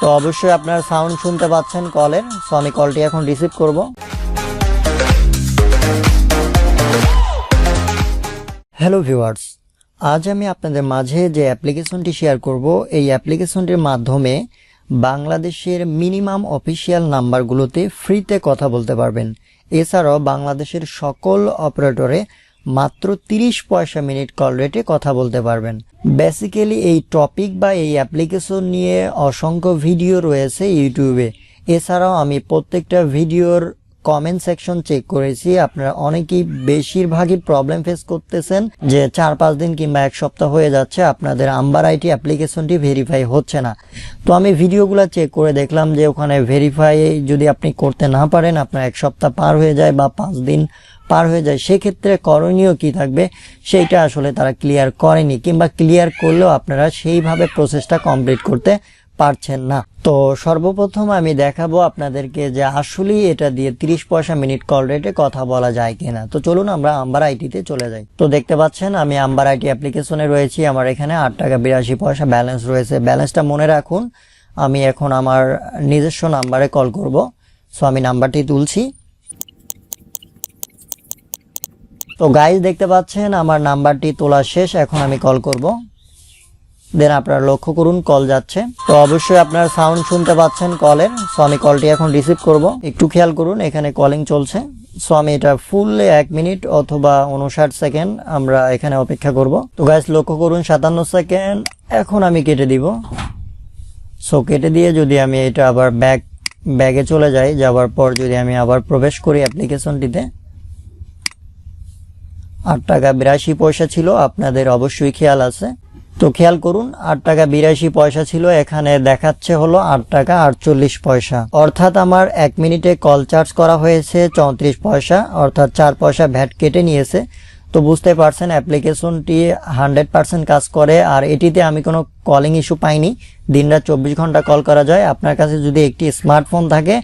তো অবশ্যই আপনার সাউন্ড শুনতে পাচ্ছেন কলের সো আমি কলটি এখন রিসিভ করব। হ্যালো ভিউয়ার্স আজ আমি আপনাদের মাঝে যে অ্যাপ্লিকেশনটি শেয়ার করব, এই অ্যাপ্লিকেশনটির মাধ্যমে বাংলাদেশের মিনিমাম অফিসিয়াল নাম্বারগুলোতে ফ্রিতে কথা বলতে পারবেন। এছাড়াও বাংলাদেশের সকল অপারেটরে মাত্র 30 পয়সা মিনিট কল রেটে কথা বলতে পারবেন। বেসিক্যালি এই টপিক বা এই অ্যাপ্লিকেশন নিয়ে অসংখ্য ভিডিও রয়েছে ইউটিউবে এছাড়াও আমি প্রত্যেকটা ভিডিওর কমেন্ট সেকশন চেক করেছি। আপনারা অনেকেই বেশিরভাগই প্রবলেম ফেস করতেছেন যে চার পাঁচ দিন কিংবা এক সপ্তাহ হয়ে যাচ্ছে, আপনাদের আম্বার আইটি অ্যাপ্লিকেশনটি ভেরিফাই হচ্ছে না। তো আমি ভিডিওগুলো চেক করে দেখলাম যে ওখানে ভেরিফাই যদি আপনি করতে না পারেন, আপনার এক সপ্তাহ পার হয়ে যায় বা পাঁচ দিন পার হয়ে যায়, সেক্ষেত্রে করণীয় কি থাকবে? সেইটা আসলে তারা ক্লিয়ার করেনি, কিংবা ক্লিয়ার করলেও আপনারা সেইভাবে প্রসেসটা কমপ্লিট করতে পারছেন না। তো সর্বপ্রথম আমি দেখাবো আপনাদেরকে যে আসলেই এটা দিয়ে 30 পয়সা মিনিট কল রেটে কথা বলা যায় কিনা। তো চলুন আমরা আম্বার আইটিতে চলে যাই। তো দেখতে পাচ্ছেন, আমি আম্বার আইটি অ্যাপ্লিকেশনে রয়েছি। আমার এখানে আট টাকা বিরাশি পয়সা ব্যালেন্স রয়েছে। ব্যালেন্সটা মনে রাখুন, আমি এখন আমার নিজস্ব নাম্বারে কল করব। সো আমি নাম্বারটি তুলছি। তো গাইজ দেখতে পাচ্ছেন, আমার নাম্বারটি তোলা শেষ। এখন আমি কল করব। দেন আপনারা লক্ষ্য করুন কল যাচ্ছে। তো অবশ্যই আপনারা সাউন্ড শুনতে পাচ্ছেন কলের সো আমি কলটি এখন রিসিভ করব। একটু খেয়াল করুন, এখানে কলিং চলছে। সো আমি এটা ফুল এক মিনিট অথবা উনষাট সেকেন্ড আমরা এখানে অপেক্ষা করব। তো গাইজ লক্ষ্য করুন, সাতান্ন সেকেন্ড এখন আমি কেটে দিব। সো কেটে দিয়ে যদি আমি এটা আবার ব্যাগ ব্যাগে চলে যাই, যাওয়ার পর যদি আমি আবার প্রবেশ করি অ্যাপ্লিকেশনটিতে, আট টাকা বিরাশি পয়সা ছিল, আপনাদের অবশ্যই খেয়াল আছে। তো খেয়াল করুন, আট টাকা বিরাশি পয়সা ছিল, এখানে দেখাচ্ছে হলো আট টাকা আটচল্লিশ পয়সা। অর্থাৎ আমার এক মিনিটে কল চার্জ করা হয়েছে চৌত্রিশ পয়সা, অর্থাৎ চার পয়সা ভ্যাট কেটে নিয়েছে। তো বুঝতে পারছেন, অ্যাপ্লিকেশনটি হান্ড্রেড পার্সেন্ট কাজ করে, আর এটিতে আমি কোনো কলিং ইস্যু পাইনি। দিনরাত চব্বিশ ঘণ্টা কল করা যায়। আপনার কাছে যদি একটি স্মার্টফোন থাকে,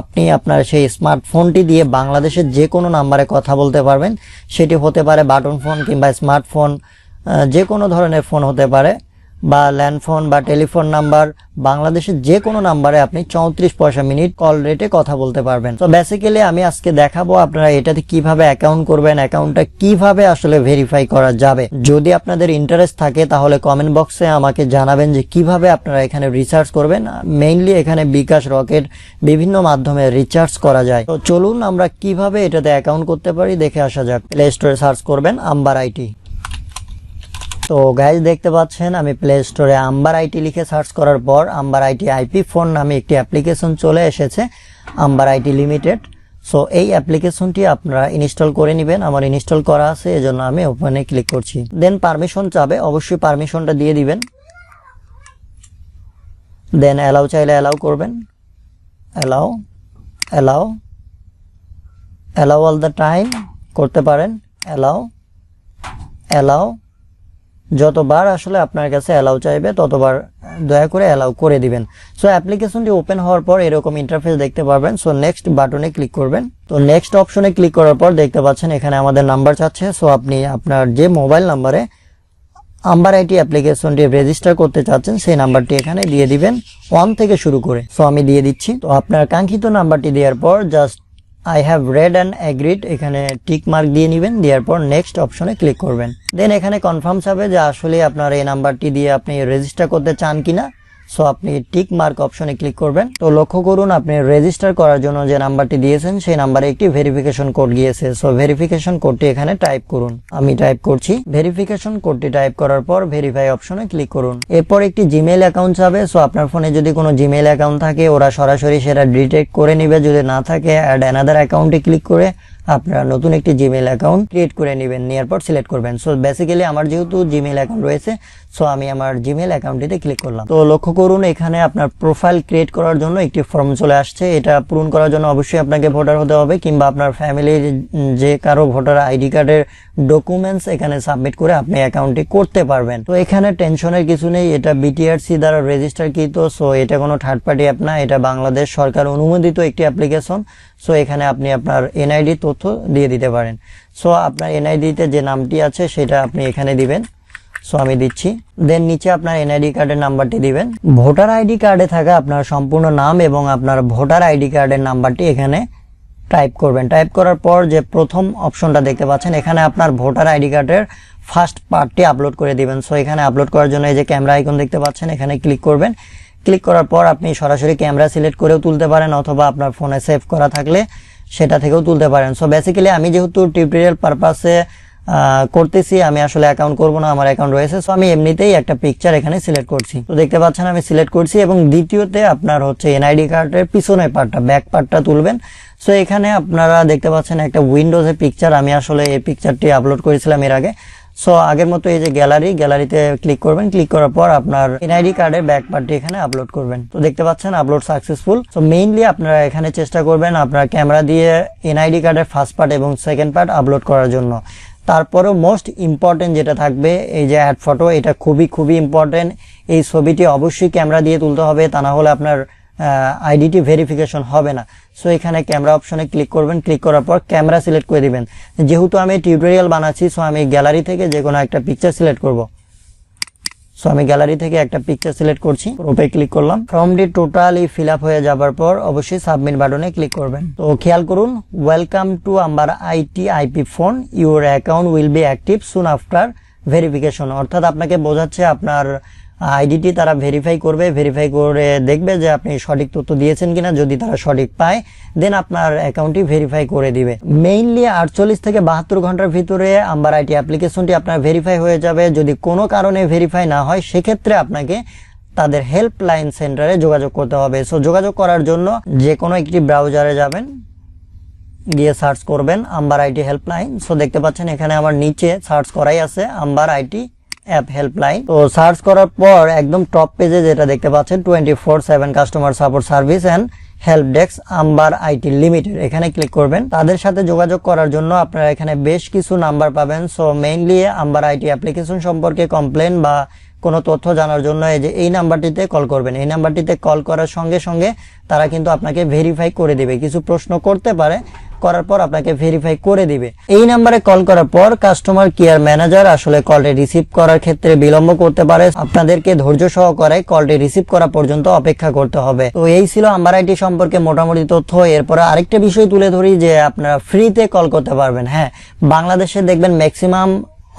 আপনি আপনার সেই স্মার্টফোনটি দিয়ে বাংলাদেশের যে কোনো নাম্বারে কথা বলতে পারবেন। সেটি হতে পারে বাটন ফোন কিংবা স্মার্টফোন যে কোনো ধরনের ফোন হতে পারে বা ল্যান্ডফোন বা টেলিফোন নাম্বার, বাংলাদেশের যে কোনো নাম্বারে আপনি চৌত্রিশ পয়সা মিনিট কল রেটে কথা বলতে পারবেন। তো বেসিক্যালি আমি আজকে দেখাবো আপনারা এটাতে কীভাবে অ্যাকাউন্ট করবেন অ্যাকাউন্টটা কীভাবে আসলে ভেরিফাই করা যাবে। যদি আপনাদের ইন্টারেস্ট থাকে, তাহলে কমেন্ট বক্সে আমাকে জানাবেন যে কীভাবে আপনারা এখানে রিচার্জ করবেন। মেইনলি এখানে বিকাশ রকেট বিভিন্ন মাধ্যমে রিচার্জ করা যায়। তো চলুন আমরা কীভাবে এটাতে অ্যাকাউন্ট করতে পারি, দেখে আসা যাক। প্লে স্টোরে সার্চ করবেন আম্বার আইটি তো গাইজ দেখতে পাচ্ছেন, আমি প্লে স্টোরে আম্বার আইটি লিখে সার্চ করার পর আম্বার আইটি আইপি ফোন নামে একটি অ্যাপ্লিকেশন চলে এসেছে আম্বার আইটি লিমিটেড সো এই অ্যাপ্লিকেশনটি আপনারা ইনস্টল করে নেবেন। আমার ইনস্টল করা আছে, এজন্য আমি ওপেনে ক্লিক করছি। দেন পারমিশন চাবে, অবশ্যই পারমিশনটা দিয়ে দিবেন। দেন অ্যালাউ চাইলে অ্যালাউ করবেন। Allow allow allow all the time করতে পারেন। অ্যালাউ অ্যালাউ যতবার আসলে আপনার কাছে অ্যালাউ চাইবে, ততবার দয়া করে অ্যালাউ করে দিবেন। সো অ্যাপ্লিকেশনটি ওপেন হওয়ার পর এরকম ইন্টারফেস দেখতে পারবেন। সো নেক্সট বাটনে ক্লিক করবেন। তো নেক্সট অপশনে ক্লিক করার পর দেখতে পাচ্ছেন এখানে আমাদের নাম্বার চাচ্ছে সো আপনি আপনার যে মোবাইল নাম্বারে আম্বার আইটি অ্যাপ্লিকেশনটি রেজিস্টার করতে চাচ্ছেন, সেই নাম্বারটি এখানে দিয়ে দিবেন। ওয়ান থেকে শুরু করে। সো আমি দিয়ে দিচ্ছি। তো, আপনার কাঙ্ক্ষিত নাম্বারটি দেওয়ার পর just I have read and agreed এখানে টিক মার্ক দিয়ে নেবেন, দেওয়ার পর নেক্সট অপশনে ক্লিক করবেন। দেন এখানে কনফার্মস হবে যে আসলে আপনার এই নাম্বারটি দিয়ে আপনি রেজিস্টার করতে চান কিনা। সো আপনি টিক মার্ক অপশনে ক্লিক করবেন। তো লক্ষ্য করুন, আপনি রেজিস্টার করার জন্য যে নাম্বারটি দিয়েছেন, সেই নাম্বারে একটি ভেরিফিকেশন কোড গিয়েছে। সো ভেরিফিকেশন কোডটি এখানে টাইপ করুন। আমি টাইপ করছি। ভেরিফিকেশন কোডটি টাইপ করার পর ভেরিফাই অপশনে ক্লিক করুন। এরপর একটি জিমেইল অ্যাকাউন্ট যাবে। সো আপনার ফোনে যদি কোনো জিমেইল অ্যাকাউন্ট থাকে, ওরা সরাসরি সেটা ডিটেক্ট করে নেবে। যদি না থাকে অ্যাড অ্যানাদার অ্যাকাউন্টে ক্লিক করে আপনারা নতুন একটি জিমেল অ্যাকাউন্ট ক্রিয়েট করে নেবেন নেওয়ার পর সিলেক্ট করবেন। সো বেসিক্যালি আমার যেহেতু জিমেল অ্যাকাউন্ট রয়েছে সো আমি আমার জিমেল অ্যাকাউন্টটিতে ক্লিক করলাম। তো লক্ষ্য করুন, এখানে আপনার প্রোফাইল ক্রিয়েট করার জন্য একটি ফর্ম চলে আসছে। এটা পূরণ করার জন্য অবশ্যই আপনাকে ভোটার হতে হবে, কিংবা আপনার ফ্যামিলির যে কারও ভোটার আইডি কার্ডের ডকুমেন্টস এখানে সাবমিট করে আপনি অ্যাকাউন্টটি করতে পারবেন। তো এখানে টেনশনের কিছু নেই, এটা বিটিআরসি দ্বারা রেজিস্টার কৃত সো এটা কোনো থার্ড পার্টি অ্যাপ না, এটা বাংলাদেশ সরকার অনুমোদিত একটি অ্যাপ্লিকেশন সো এখানে আপনি আপনার এনআইডি তথ্য দিয়ে দিতে পারেন। সো আপনার এনআইডিতে যে নামটি আছে, সেটা আপনি এখানে দিবেন। সো আমি দিচ্ছি। দেন নিচে আপনার এনআইডি কার্ডের নাম্বারটি দিবেন। ভোটার আইডি কার্ডে থাকা আপনার সম্পূর্ণ নাম এবং আপনার ভোটার আইডি কার্ডের নাম্বারটি এখানে টাইপ করবেন। টাইপ করার পর যে প্রথম অপশনটা দেখতে পাচ্ছেন, এখানে আপনার ভোটার আইডি কার্ডের ফার্স্ট পার্টটি আপলোড করে দিবেন। সো এখানে আপলোড করার জন্য এই যে ক্যামেরা আইকন দেখতে পাচ্ছেন, এখানে ক্লিক করবেন। ক্লিক করার পর আপনি সরাসরি ক্যামেরা সিলেক্ট করেও তুলতে পারেন অথবা আপনার ফোনে সেভ করা থাকলে সেটা থেকেও তুলতে পারেন। সো বেসিক্যালি আমি যেহেতু টিউটোরিয়াল পারপাসে করতেছি, আমি আসলে অ্যাকাউন্ট করব না, আমার অ্যাকাউন্ট রয়েছে। সো আমি এমনিতেই একটা পিকচার এখানে সিলেক্ট করছি। তো, দেখতে পাচ্ছেন, আমি সিলেক্ট করছি এবং দ্বিতীয়তে আপনার হচ্ছে এনআইডি কার্ডের পিছনের পার্টটা ব্যাক পার্টটা তুলবেন। সো এখানে আপনারা দেখতে পাচ্ছেন একটা উইন্ডোজের পিকচার আমি আসলে এই পিকচারটি আপলোড করেছিলাম এর আগে। সো আগের মতো এই যে গ্যালারি গ্যালারিতে ক্লিক করবেন। ক্লিক করার পর আপনার এনআইডি কার্ডের ব্যাক পার্টটি এখানে আপলোড করবেন। তো দেখতে পাচ্ছেন আপলোড সাকসেসফুল সো মেইনলি আপনারা এখানে চেষ্টা করবেন আপনার ক্যামেরা দিয়ে এনআইডি কার্ডের ফার্স্ট পার্ট এবং সেকেন্ড পার্ট আপলোড করার জন্য। তারপরেও মোস্ট ইম্পর্টেন্ট যেটা থাকবে, এই যে অ্যাড ফটো এটা খুবই খুবই ইম্পর্টেন্ট এই ছবিটি অবশ্যই ক্যামেরা দিয়ে তুলতে হবে, তা না হলে আপনার আইডিটি ভেরিফিকেশন হবে না। সো এখানে ক্যামেরা অপশনে ক্লিক করবেন। ক্লিক করার পর ক্যামেরা সিলেক্ট করে দিবেন। যেহেতু আমি টিউটোরিয়াল বানাচ্ছি সো আমি গ্যালারি থেকে যে কোনো একটা পিকচার সিলেক্ট করব। সো আমি গ্যালারি থেকে একটা পিকচার সিলেক্ট করছি। ওপে ক্লিক করলাম। ফর্মটি টোটালি ফিল আপ হয়ে যাবার পর অবশ্যই সাবমিট বাটনে ক্লিক করবেন। তো, খেয়াল করুন welcome to Amber IT IP phone your account will be active soon after verification অর্থাৎ আপনাকে বোঝাচ্ছে আপনার আইডিটি তারা ভেরিফাই করবে ভেরিফাই করে দেখবে যে আপনি সঠিক তথ্য দিয়েছেন কিনা। যদি তারা সঠিক পায় দেন আপনার অ্যাকাউন্টটি ভেরিফাই করে দিবে। মেইনলি আটচল্লিশ থেকে বাহাত্তর ঘণ্টার ভিতরে আম্বার আইটি অ্যাপ্লিকেশনটি আপনার ভেরিফাই হয়ে যাবে। যদি কোনো কারণে ভেরিফাই না হয়, সেক্ষেত্রে আপনাকে তাদের হেল্পলাইন সেন্টারে যোগাযোগ করতে হবে। সো যোগাযোগ করার জন্য যে কোনো একটি ব্রাউজারে যাবেন, গিয়ে সার্চ করবেন আম্বার আইটি হেল্পলাইন সো দেখতে পাচ্ছেন এখানে আমার নিচে সার্চ করাই আছে আম্বার আইটি অ্যাপ হেল্পলাইন। তো সার্চ করার পর একদম টপ পেজে যেটা দেখতে পাচ্ছেন twenty four seven customer support service and help desk Amber IT limited এখানে ক্লিক করবেন। তাদের সাথে যোগাযোগ করার জন্য আপনারা এখানে বেশ কিছু নাম্বার পাবেন। So mainly Amber IT application সম্পর্কে কমপ্লেন বা কোনো তথ্য জানার জন্য এই যে এই নাম্বারটিতে কল করবেন। এই নাম্বারটিতে কল করার সঙ্গে সঙ্গে তারা কিন্তু আপনাকে ভেরিফাই করে দেবে। কিছু প্রশ্ন করতে পারে করার পর আপনাকে ভেরিফাই করে দিবে। এই নাম্বারে কল করার পর কাস্টমার কেয়ার ম্যানেজার আসলে কলটি রিসিভ করার ক্ষেত্রে বিলম্ব করতে পারে। আপনাদেরকে ধৈর্য সহকারে কলটি রিসিভ করা পর্যন্ত অপেক্ষা করতে হবে। তো এই ছিল আম্বার আইটি সম্পর্কে মোটামুটি তথ্য। এরপরে আরেকটা বিষয় তুলে ধরি যে আপনারা ফ্রিতে কল করতে পারবেন। হ্যাঁ বাংলাদেশে দেখবেন ম্যাক্সিমাম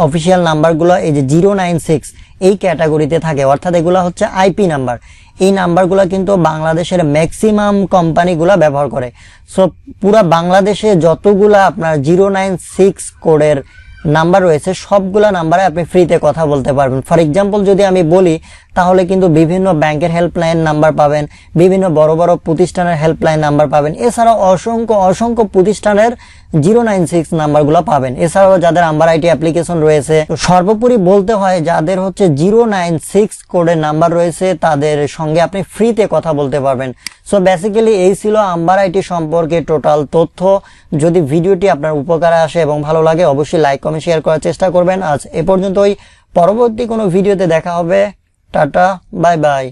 অফিসিয়াল নাম্বারগুলো এই যে জিরো নাইন সিক্স এই ক্যাটাগরিতে থাকে। অর্থাৎ এগুলো হচ্ছে আইপি নাম্বার। এই নাম্বারগুলো কিন্তু বাংলাদেশের ম্যাক্সিমাম কোম্পানিগুলো ব্যবহার করে। সো, পুরা বাংলাদেশে যতগুলা আপনার জিরো নাইন সিক্স কোডের নাম্বার রয়েছে, সবগুলা নাম্বারে আপনি ফ্রিতে কথা বলতে পারবেন। ফর এক্সাম্পল যদি আমি বলি, তাহলে কিন্তু বিভিন্ন ব্যাংকের হেল্পলাইন নাম্বার পাবেন, বিভিন্ন বড় বড় প্রতিষ্ঠানের হেল্পলাইন নাম্বার পাবেন। এছাড়াও অসংখ্য অসংখ্য প্রতিষ্ঠানের জিরো নাইন সিক্স নাম্বারগুলো পাবেন। এছাড়াও যাদের আম্বার আইটি অ্যাপ্লিকেশন রয়েছে সর্বোপরি বলতে হয় যাদের হচ্ছে জিরো নাইন সিক্স কোডের নাম্বার রয়েছে, তাদের সঙ্গে আপনি ফ্রিতে কথা বলতে পারবেন। সো বেসিক্যালি এই ছিল আম্বার আইটি সম্পর্কে টোটাল তথ্য। যদি ভিডিওটি আপনার উপকারে আসে এবং ভালো লাগে, অবশ্যই লাইক কমেন্ট শেয়ার করার চেষ্টা করবেন। আজ এ পর্যন্তই। পরবর্তী কোনো ভিডিওতে দেখা হবে। Tata bye bye